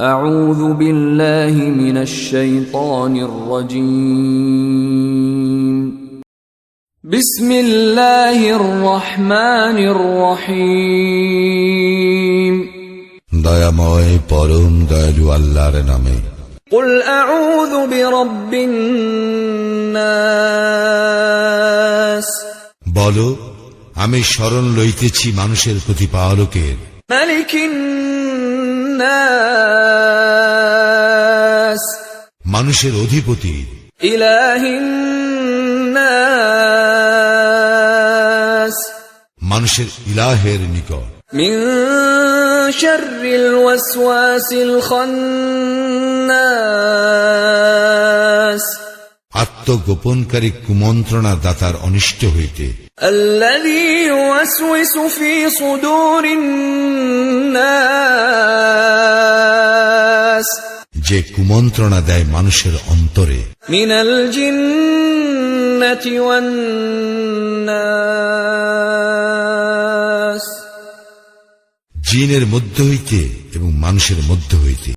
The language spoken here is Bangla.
أعوذ بالله من الشيطان الرجيم بسم الله الرحمن الرحيم দয়াময় পরম দয়ালু আল্লাহর নামে قل أعوذ برب الناس বলো আমি স্মরণ লইতেছি মানুষের প্রতিপালকের ملك الناس মানুষের অধিপতি। মানুষের ইলাহের নিকট। আত্মগোপনকারী কুমন্ত্রণা দাতার অনিষ্ট হইতে। আল্লাহ যে কুমন্ত্রণা দেয় মানুষের অন্তরে। মিনাল জিন্নাতি জিনের মধ্য হইতে এবং মানুষের মধ্য হইতে।